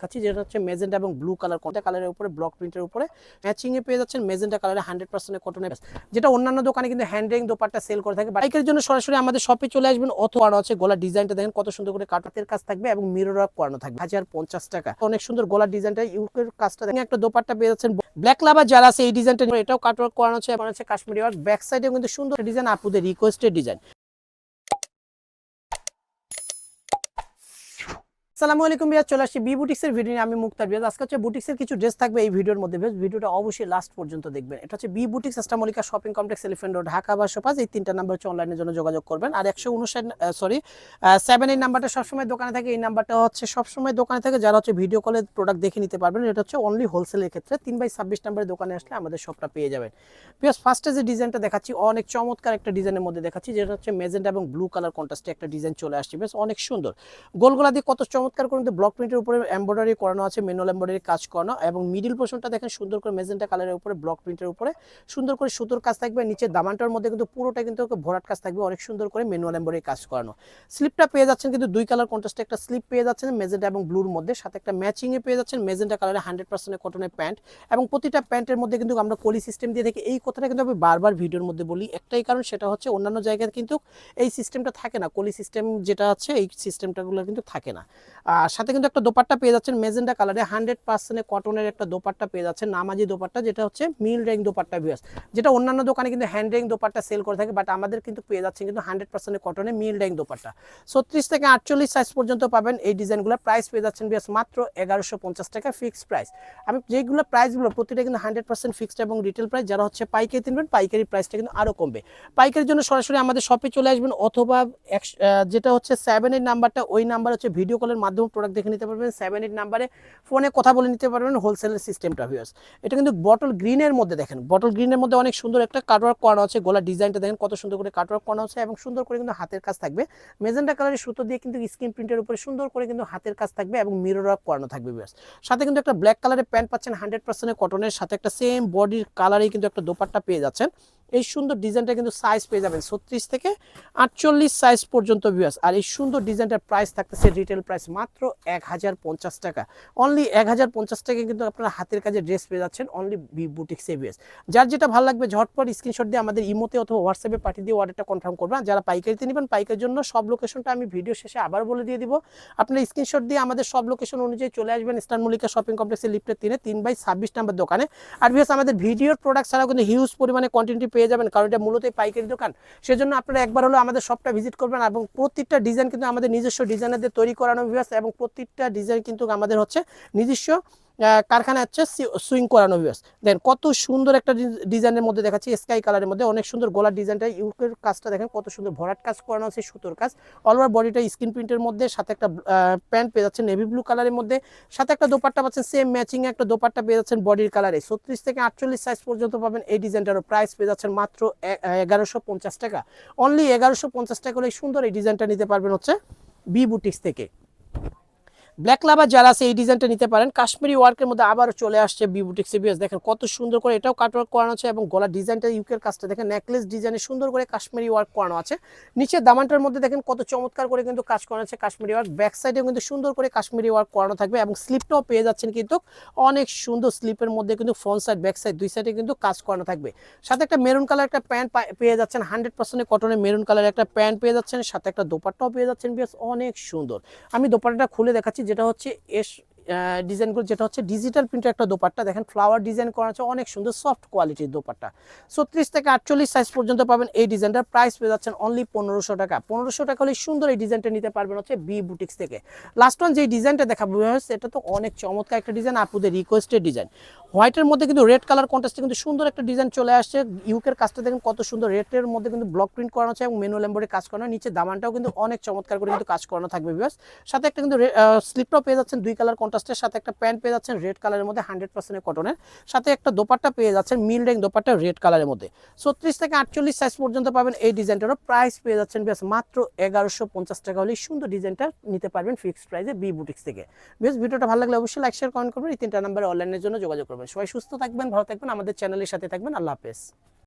দেখাচ্ছি, যেটা হচ্ছে মেজেন্টা এবং ব্লু কালার কোনটা কালারের উপরে ব্লক প্রিন্টের উপরে। ম্যাচিং এ পেয়ে যাচ্ছেন মেজেন্টা কালারে হান্ড্রেড পার্সেন্ট কটনের যেটা অন্যান্য দোকানে কিন্তু হ্যান্ডেং দোপারটা সেল করে থাকে। বাইকের জন্য সরাসরি আমাদের শপে চলে আসবেন, অথবা আছে গলার ডিজাইনটা দেখেন, কত সুন্দর করে কাটাতের কাজ থাকবে এবং মিরর আপ করানো থাকবে। হাজার পঞ্চাশ টাকা। অনেক সুন্দর গলার ডিজাইনটা ইউকের কাজটা দেখেন, একটা দোপারটা পেয়ে যাচ্ছেন। ব্ল্যাক লাভার যারা আছে, এই ডিজাইনটা এটাও কাটওয়ার্ক করানো আছে এবং হচ্ছে কাশ্মীরি ওয়ার্ক ব্যাক সাইডেও কিন্তু সুন্দর ডিজাইন আপুদের রিকোয়েস্টেড ডিজাইন সালামু আলাইকুম বিয়াজ চলে আসছি বি বুটিক্সের ভিডিও নিয়ে। আমি মুক্তার বিয়াজ আজকে হচ্ছে বুটিক্সের কিছু ড্রেস থাকবে এই ভিডিওর মধ্যে। বেশ ভিডিওটা অবশ্যই লাস্ট পর্যন্ত দেখবেন। এটা হচ্ছে B boutiques আস্টামলিকা shopping complex elephant road Dhaka বা সোপাজ এই তিনটা নাম্বার হচ্ছে অনলাইনের জন্য যোগাযোগ করবেন। আর একশো উনষাট সরি সেভেন এই নাম্বারটা সবসময় দোকানে থাকে। এই নাম্বারটা হচ্ছে সবসময় দোকানে থাকে। যারা হচ্ছে ভিডিও কলে প্রোডাক্ট দেখে নিতে পারবেন, এটা হচ্ছে অনলি হোলসেলের ক্ষেত্রে। তিন বাই ছাব্বিশ নাম্বারের দোকানে আসলে আমাদের শপটা পেয়ে যাবেন। বিকজ ফার্স্টে যে ডিজাইনটা দেখাচ্ছি, অনেক চমৎকার একটা ডিজাইনের মধ্যে দেখাচ্ছি। যেটা হচ্ছে মেজেন্টা এবং ব্লু কালার কন্ট্রাস্টে একটা ডিজাইন চলে আসছে। বেশ অনেক সুন্দর। গোলগোলা দিয়ে কত চমৎকার করে কিন্তু ব্লক প্রিন্টের উপরে এমব্রয়ডারি করানো আছে ম্যানুয়াল এমব্রয়ডারি কাজ করানো এবং মিডিল পোর্শনটা দেখেন সুন্দর করে মেজেন্টা কালারের উপরে ব্লক প্রিন্টের উপরে, সুন্দর করে সুতোর কাজ থাকবে, নিচে দামানটার মধ্যে কিন্তু পুরোটা কিন্তু ভরাট কাজ থাকবে, অনেক সুন্দর করে ম্যানুয়াল এমব্রয়ডারি কাজ করানো। স্লিপটা পেয়ে যাচ্ছেন কিন্তু দুই কালার কন্ট্রাস্টে একটা স্লিপ পেয়ে যাচ্ছেন মেজেন্টা এবং ব্লুর মধ্যে, সাথে একটা ম্যাচিংয়ে পেয়ে যাচ্ছেন মেজেন্টা কালারের হান্ড্রেড পার্সেন্টের কটনের প্যান্ট এবং প্রতিটা প্যান্টের মধ্যে কিন্তু আমরা কলি সিস্টেম দিয়ে থাকি এই কথাটা কিন্তু আমি বারবার ভিডিওর মধ্যে বলি, একটাই কারণ সেটা হচ্ছে অন্যান্য জায়গায় কিন্তু এই সিস্টেমটা থাকে না, কলি সিস্টেম যেটা আছে এই সিস্টেমটাগুলো কিন্তু থাকে না। আর সাথে কিন্তু একটা দোপাট্টা পেয়ে যাচ্ছেন মেজেন্টা কালারে হান্ড্রেড পার্সেন্ট কটনের একটা দোপাট্টা পেয়ে যাচ্ছেন নামাজি দোপাট্টা, যেটা হচ্ছে মিল রেং দোপাট্টা ভিউস যেটা অন্যান্য দোকানে কিন্তু হ্যান্ড রেং দোপাট্টা সেল করে থাকে বাট আমাদের কিন্তু পেয়ে যাচ্ছেন কিন্তু হান্ড্রেড পার্সেন্ট কটনের মিল রেং দোপাট্টা। ছত্রিশ থেকে আটচল্লিশ সাইজ পর্যন্ত পাবেন এই ডিজাইনগুলো। প্রাইস পেয়ে যাচ্ছেন বিয়াস মাত্র এগারোশো পঞ্চাশ টাকা ফিক্সড প্রাইস আমি যেগুলো প্রাইসগুলো প্রতিটা কিন্তু হান্ড্রেড পার্সেন্ট ফিক্সড এবং রিটেল প্রাইস যারা হচ্ছে পাইকারি কিনবেন, পাইকারি প্রাইসটা কিন্তু আরও কমবে। পাইকারির জন্য সরাসরি আমাদের শপে চলে আসবেন, অথবা যেটা হচ্ছে সেভেন এইট নাম্বারটা ওই নাম্বার হচ্ছে ভিডিও কলের মাধ্যমে প্রোডাক্ট দেখে নিতে পারবেন সেভেন এইট নাম্বারে ফোনে কথা বলে নিতে পারবেন হোলসেলের সিস্টেমটা ভিউয়ার্স এটা কিন্তু বটল গ্রিনের মধ্যে দেখেন। বটল গ্রিনের মধ্যে অনেক সুন্দর একটা কাটওয়ার্ক করানো আছে, গলার ডিজাইনটা দেখেন কত সুন্দর করে কাটওয়ার্ক করানো আছে এবং সুন্দর করে কিন্তু হাতের কাজ থাকবে। মেজেন্টা কালারের সুতো দিয়ে কিন্তু স্ক্রিন প্রিন্টের উপরে সুন্দর করে কিন্তু হাতের কাজ থাকবে এবং মিরর ওয়ার্ক করানো থাকবে ভিউয়ার্স সাথে কিন্তু একটা ব্ল্যাক কালারের প্যান্ট পাচ্ছেন হান্ড্রেড পার্সেন্টের কটনের সাথে একটা সেম বডির কালারেই কিন্তু একটা দোপাট্টা পেয়ে যাচ্ছেন। এই সুন্দর ডিজাইনটা কিন্তু সাইজ পেয়ে যাবেন ছত্রিশ থেকে আটচল্লিশ সাইজ পর্যন্ত ভিউয়ার্স আর এই সুন্দর ডিজাইনটার প্রাইস থাকতেছে রিটেল প্রাইস মাত্র এক হাজার পঞ্চাশ টাকা। অনলি এক হাজার পঞ্চাশ টাকা কিন্তু আপনারা হাতের কাজে ড্রেস পেয়ে যাচ্ছেন অনলি বি বুটিক সেভিয়ার্স যার যেটা ভালো লাগবে, ঝটপট স্ক্রিনশট দিয়ে আমাদের ইমোতে অথবা হোয়াটসঅ্যাপে পাঠিয়ে দিয়ে অর্ডারটা কনফার্ম করবেন। যারা পাইকারিতে নেবেন, পাইকারির জন্য সব লোকেশনটা আমি ভিডিও শেষে আবার বলে দিয়ে দিব। আপনার স্ক্রিনশট দিয়ে আমাদের সব লোকেশন অনুযায়ী চলে আসবেন ইস্টার্ন মল্লিকা শপিং কমপ্লেক্সের লিফটের তিনে, তিন বাই ছাব্বিশ নাম্বার দোকানে। আর ভিউয়ার্স আমাদের ভিডিওর প্রোডাক্ট ছাড়াও কিন্তু হিউজ পরিমাণে কোয়ান্টিটি পেয়ে যাবেন, কারণ এটা মূলত পাইকারি দোকান। সেজন্য আপনারা একবার হলো আমাদের সবটা ভিজিট করবেন এবং প্রত্যেকটা ডিজাইন কিন্তু আমাদের নিজস্ব ডিজাইনারদের তৈরি করানো এবং প্রত্যেকটা ডিজাইন কিন্তু আমাদের হচ্ছে নিজস্ব কারখানা হচ্ছে সুইং করানো ভিউয়ার্স দেন কত সুন্দর একটা ডিজাইনের মধ্যে দেখাচ্ছি স্কাই কালারের মধ্যে। অনেক সুন্দর গলার ডিজাইনটা, ইউকের কাজটা দেখেন, কত সুন্দর ভরাট কাজ করানো আছে, সুতোর কাজ। অল ওভার বডিটা স্ক্রিন প্রিন্টের মধ্যে, সাথে একটা প্যান্ট পেয়ে যাচ্ছেন নেভি ব্লু কালারের মধ্যে। সাথে একটা দোপাট্টা পাচ্ছেন সেম ম্যাচিং একটা দোপাট্টা পেয়ে যাচ্ছেন বডির কালারে ছত্রিশ থেকে আটচল্লিশ সাইজ পর্যন্ত পাবেন এই ডিজাইনটারও প্রাইস পেয়ে যাচ্ছেন মাত্র এগারোশো টাকা। অনলি এগারোশো পঞ্চাশ টাকা হলে সুন্দর এই ডিজাইনটা নিতে পারবেন হচ্ছে বি বুটিক্স থেকে। ব্ল্যাক লাভার যারা আছে, এই ডিজাইনটা নিতে পারেন। কাশ্মীরি ওয়ার্কের মধ্যে আবারও চলে আসছে বিউটিক সিবিএস দেখেন কত সুন্দর করে এটাও কাটওয়ার্ক করানো আছে এবং গলার ডিজাইনটা ইউকের কাজটা দেখেন নেকলেস ডিজাইনে সুন্দর করে কাশ্মীরি ওয়ার্ক করানো আছে। নিচে দামানটার মধ্যে দেখেন কত চমৎকার করে কিন্তু কাজ করানো আছে কাশ্মীরি ওয়ার্ক ব্যাক সাইডেও কিন্তু সুন্দর করে কাশ্মীরি ওয়ার্ক করানো থাকবে এবং স্লিপটাও পেয়ে যাচ্ছেন কিন্তু অনেক সুন্দর স্লিপের মধ্যে কিন্তু ফ্রন্ট সাইড ব্যাক সাইড দুই সাইডে কিন্তু কাজ করানো থাকবে। সাথে একটা মেরুন কালার একটা প্যান্ট পেয়ে যাচ্ছেন হান্ড্রেড পার্সেন্ট কটনের মেরুন কালার একটা প্যান্ট পেয়ে যাচ্ছেন, সাথে একটা দোপাট্টাও পেয়ে যাচ্ছেন, বেশ অনেক সুন্দর। আমি দোপাট্টাটা খুলে দেখাচ্ছি যেটা হচ্ছে এস ডিজাইনগুলো যেটা হচ্ছে ডিজিটাল প্রিন্টের একটা দোপাট্টা। দেখেন ফ্লাওয়ার ডিজাইন করা আছে, অনেক সুন্দর সফট কোয়ালিটির দোপাট্টা। ছত্রিশ থেকে আটচল্লিশ সাইজ পর্যন্ত পাবেন এই ডিজাইনটার প্রাইস পেয়ে যাচ্ছেন অনলি পনেরোশো টাকা। পনেরোশো টাকা হলে সুন্দর এই ডিজাইনটা নিতে পারবেন হচ্ছে বি বুটিক্স থেকে। লাস্ট ওয়ান যে ডিজাইনটা দেখাবো, সেটা এটা তো অনেক চমৎকার একটা ডিজাইন আপুদের রিকোয়েস্টেড ডিজাইন হোয়াইটের মধ্যে কিন্তু রেড কালার কন্ট্রাস্টে কিন্তু সুন্দর একটা ডিজাইন চলে আসছে। ইউকের কাজটা দেখেন কত সুন্দর। রেডের মধ্যে কিন্তু ব্লক প্রিন্ট করানো আছে এবং ম্যানুয়াল এম্বয়ডারি কাজ করানো নিচে দামানটাও কিন্তু অনেক চমৎকার করে কিন্তু কাজ করানো থাকবে বিকজ সাথে একটা কিন্তু স্লিপটাও পেয়ে যাচ্ছেন দুই কালার কন্ট্রাস্টের সাথে একটা প্যান্ট পেয়ে যাচ্ছেন রেড কালারের মধ্যে হান্ড্রেড পার্সেন্ট কটনের সাথে একটা দোপাট্টা পেয়ে যাচ্ছেন মিল রেং দোপাট্টা রেড কালারের মধ্যে। ছত্রিশ থেকে আটচল্লিশ সাইজ পর্যন্ত পাবেন এই ডিজাইনটারও প্রাইস পেয়ে যাচ্ছেন বেশ মাত্র এগারোশো পঞ্চাশ টাকা হলে সুন্দর ডিজাইনটা নিতে পারবেন ফিক্সড প্রাইসে বি বুটিক্স থেকে। বেশ ভিডিওটা ভালো লাগলে অবশ্যই লাইক শেয়ার কমেন্ট করবেন। এই তিনটা নাম্বারে অনলাইনের জন্য যোগাযোগ করবেন। সবাই সুস্থ থাকবেন ভালো থাকবেন। আমাদের চ্যানেলের সাথে থাকবেন। আল্লাহ হাফেজ।